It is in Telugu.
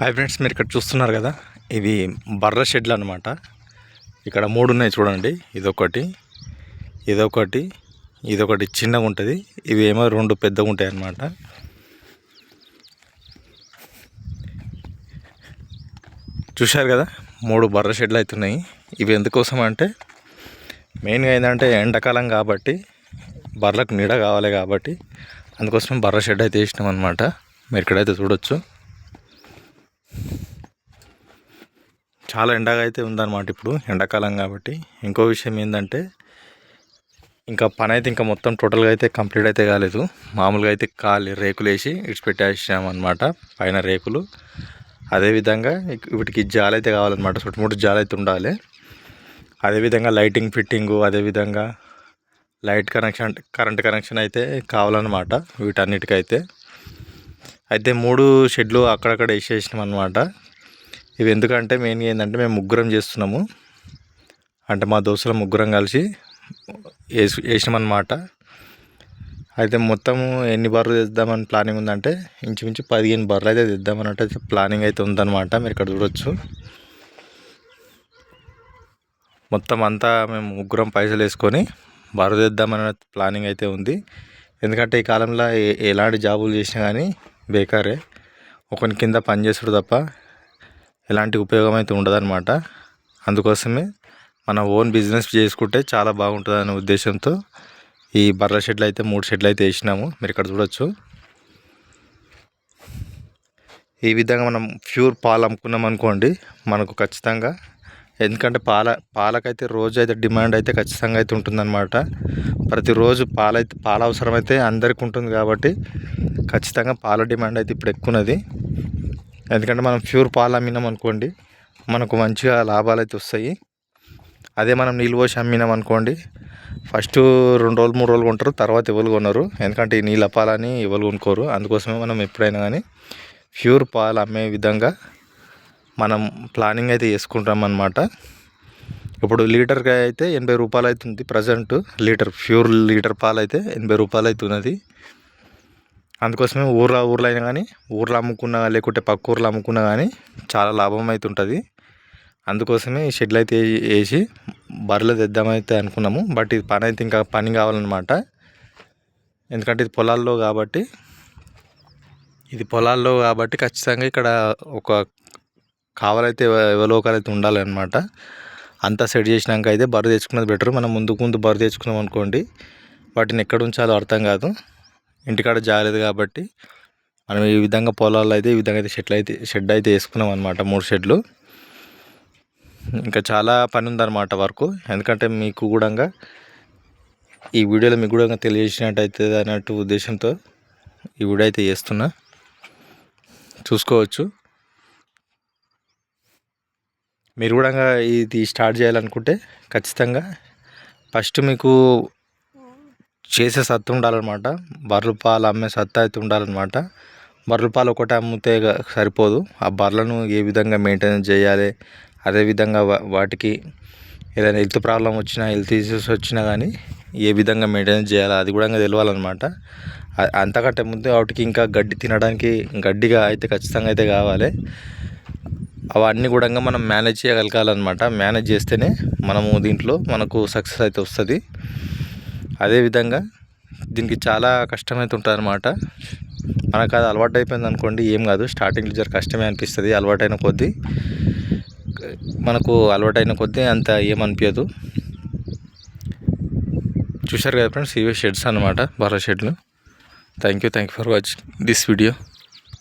హాయ్ ఫ్రెండ్స్ మీరు ఇక్కడ చూస్తున్నారు కదా? ఇది బర్ర షెడ్లు అనమాట ఇక్కడ మూడు ఉన్నాయి చూడండి. ఇదొకటి ఇదొకటి ఇదొకటి చిన్నగా ఉంటుంది. ఇవి ఏమో రెండు పెద్దగా ఉంటాయి అన్నమాట. చూశారు కదా? మూడు బర్ర షెడ్లు అవుతున్నాయి. ఇవి ఎందుకోసం అంటే మెయిన్గా ఏంటంటే ఎండాకాలం కాబట్టి బర్రెలకు నీడ కావాలి కాబట్టి అందుకోసం బర్ర షెడ్ అయితే వేసినాం అనమాట మీరు ఇక్కడైతే చూడొచ్చు. చాలా ఎండగా అయితే ఉందన్నమాట ఇప్పుడు ఎండాకాలం కాబట్టి. ఇంకో విషయం ఏంటంటే ఇంకా పని అయితే ఇంకా మొత్తం టోటల్గా అయితే కంప్లీట్ అయితే కాలేదు. మామూలుగా అయితే కాలి రేకులు వేసి ఇడిచిపెట్టేసాం అనమాట పైన రేకులు. అదేవిధంగా వీటికి జాలి అయితే కావాలన్నమాట చుట్టుముట్టు జాలి అయితే ఉండాలి. అదేవిధంగా లైటింగ్ ఫిట్టింగు అదేవిధంగా లైట్ కనెక్షన్ కరెంట్ కనెక్షన్ అయితే కావాలన్నమాట వీటన్నిటికైతే. అయితే మూడు షెడ్లు అక్కడక్కడ వేసేసినాం అనమాట ఇవి ఎందుకంటే మెయిన్గా ఏంటంటే మేము ముగ్గురం చేస్తున్నాము. అంటే మా దోస్తుల ముగ్గురం కలిసి వేసి వేసినామన్నమాట అయితే మొత్తము ఎన్ని బర్రెలు తెద్దామని ప్లానింగ్ ఉందంటే ఇంచుమించు పదిహేను బర్రెలు అయితే తెద్దామన్నట్టు అయితే ప్లానింగ్ అయితే ఉందన్నమాట. మీరు ఇక్కడ చూడొచ్చు. మొత్తం అంతా మేము ముగ్గురం పైసలు వేసుకొని బర్రె తెద్దామన్న ప్లానింగ్ అయితే ఉంది. ఎందుకంటే ఈ కాలంలో ఎలాంటి జాబులు చేసినా కానీ బేకారే. ఒకని కింద పని చేసుడు తప్ప ఎలాంటి ఉపయోగం అయితే ఉండదన్నమాట. అందుకోసమే మన ఓన్ బిజినెస్ చేసుకుంటే చాలా బాగుంటుంది అనే ఉద్దేశంతో ఈ బర్ర షెడ్లు అయితే మూడు షెడ్లు అయితే వేసినాము. మీరు ఇక్కడ చూడొచ్చు. ఈ విధంగా మనం ప్యూర్ పాలు అమ్ముకున్నాం అనుకోండి మనకు ఖచ్చితంగా ఎందుకంటే పాల పాలకైతే రోజు అయితే డిమాండ్ అయితే ఖచ్చితంగా అయితే ఉంటుందన్నమాట. ప్రతిరోజు పాలైతే పాల అవసరం అయితే అందరికీ ఉంటుంది కాబట్టి ఖచ్చితంగా పాల డిమాండ్ అయితే ఇప్పుడు ఎక్కువ ఉన్నది. ఎందుకంటే మనం ప్యూర్ పాలు అమ్మినాం అనుకోండి మనకు మంచిగా లాభాలు అయితే వస్తాయి. అదే మనం నీళ్ళు పోసి అమ్మినాం అనుకోండి ఫస్ట్ రెండు రోజులు మూడు రోజులు కొంటారు తర్వాత ఎవరు కొనరు. ఎందుకంటే ఈ నీళ్ళ పాలని ఎవరు కొనుక్కోరు. అందుకోసమే మనం ఎప్పుడైనా కానీ ప్యూర్ పాలు అమ్మే విధంగా మనం ప్లానింగ్ అయితే చేసుకుంటాం అన్నమాట. ఇప్పుడు లీటర్కి అయితే ఎనభై రూపాయలు అవుతుంది ప్రజెంట్. లీటర్ ప్యూర్ లీటర్ పాలు అయితే ఎనభై రూపాయలు అవుతున్నది. అందుకోసమే ఊర్లో ఊర్లో అయినా కానీ ఊర్లో అమ్ముకున్నా లేకుంటే పక్క ఊర్లో అమ్ముకున్నా కానీ చాలా లాభం అయితే ఉంటుంది. అందుకోసమే ఈ షెడ్లు అయితే వేసి బర్రెలు తెద్దామైతే అనుకున్నాము. బట్ ఇది పని అయితే ఇంకా పని కావాలన్నమాట. ఎందుకంటే ఇది పొలాల్లో కాబట్టి ఇది పొలాల్లో కాబట్టి ఖచ్చితంగా ఇక్కడ ఒక కావాలైతే ఎవరో ఒకరైతే ఉండాలన్నమాట. అంతా సెట్ చేసినాక అయితే బర్రె తెచ్చుకున్నది బెటర్. మనం ముందుకు ముందు బర్రె తెచ్చుకున్నాం అనుకోండి వాటిని ఎక్కడ ఉంచాలో అర్థం కాదు. ఇంటికాడ జాగలేదు కాబట్టి మనం ఈ విధంగా పొలాల్లో అయితే ఈ విధంగా అయితే షెడ్లు అయితే షెడ్ అయితే వేసుకున్నాం అనమాట మూడు షెడ్లు. ఇంకా చాలా పని ఉందన్నమాట వర్క్. ఎందుకంటే మీకు కూడా ఈ వీడియోలో మీకు కూడా తెలియజేసినట్టు అవుతుంది అన్నట్టు ఉద్దేశంతో ఈ వీడియో అయితే చేస్తున్నా. చూసుకోవచ్చు. మీరు కూడా ఇది స్టార్ట్ చేయాలనుకుంటే ఖచ్చితంగా ఫస్ట్ మీకు చేసే సత్తు ఉండాలన్నమాట. బర్రెల పాలు అమ్మే సత్తా అయితే ఉండాలన్నమాట. బర్రెల పాలు ఒకటి అమ్మితే సరిపోదు. ఆ బర్రెలను ఏ విధంగా మెయింటెనెన్స్ చేయాలి అదేవిధంగా వా- వాటికి ఏదైనా హెల్త్ ప్రాబ్లం వచ్చినా హెల్త్ ఇష్యూస్ వచ్చినా కానీ ఏ విధంగా మెయింటైన్ చేయాలి అది కూడా తెలియాలన్నమాట అంతకంటే ముందు వాటికి ఇంకా గడ్డి తినడానికి గడ్డిగా అయితే ఖచ్చితంగా అయితే కావాలి. అవన్నీ కూడా మనం మేనేజ్ చేయగలగాలన్నమాట. మేనేజ్ చేస్తేనే మనము దీంట్లో మనకు సక్సెస్ అయితే వస్తుంది. అదేవిధంగా దీనికి చాలా కష్టమైతే ఉంటుంది అనమాట మనకు అది అలవాటు అయిపోయింది అనుకోండి ఏం కాదు. స్టార్టింగ్లో జర కష్టమే అనిపిస్తుంది అలవాటైన కొద్దీ. మనకు అలవాటైన కొద్దీ అంత ఏమనిపించదు చూశారు కదా ఫ్రెండ్స్ ఇవే షెడ్స్ అనమాట బర్ర షెడ్లు. Thank you thank you for watching this video.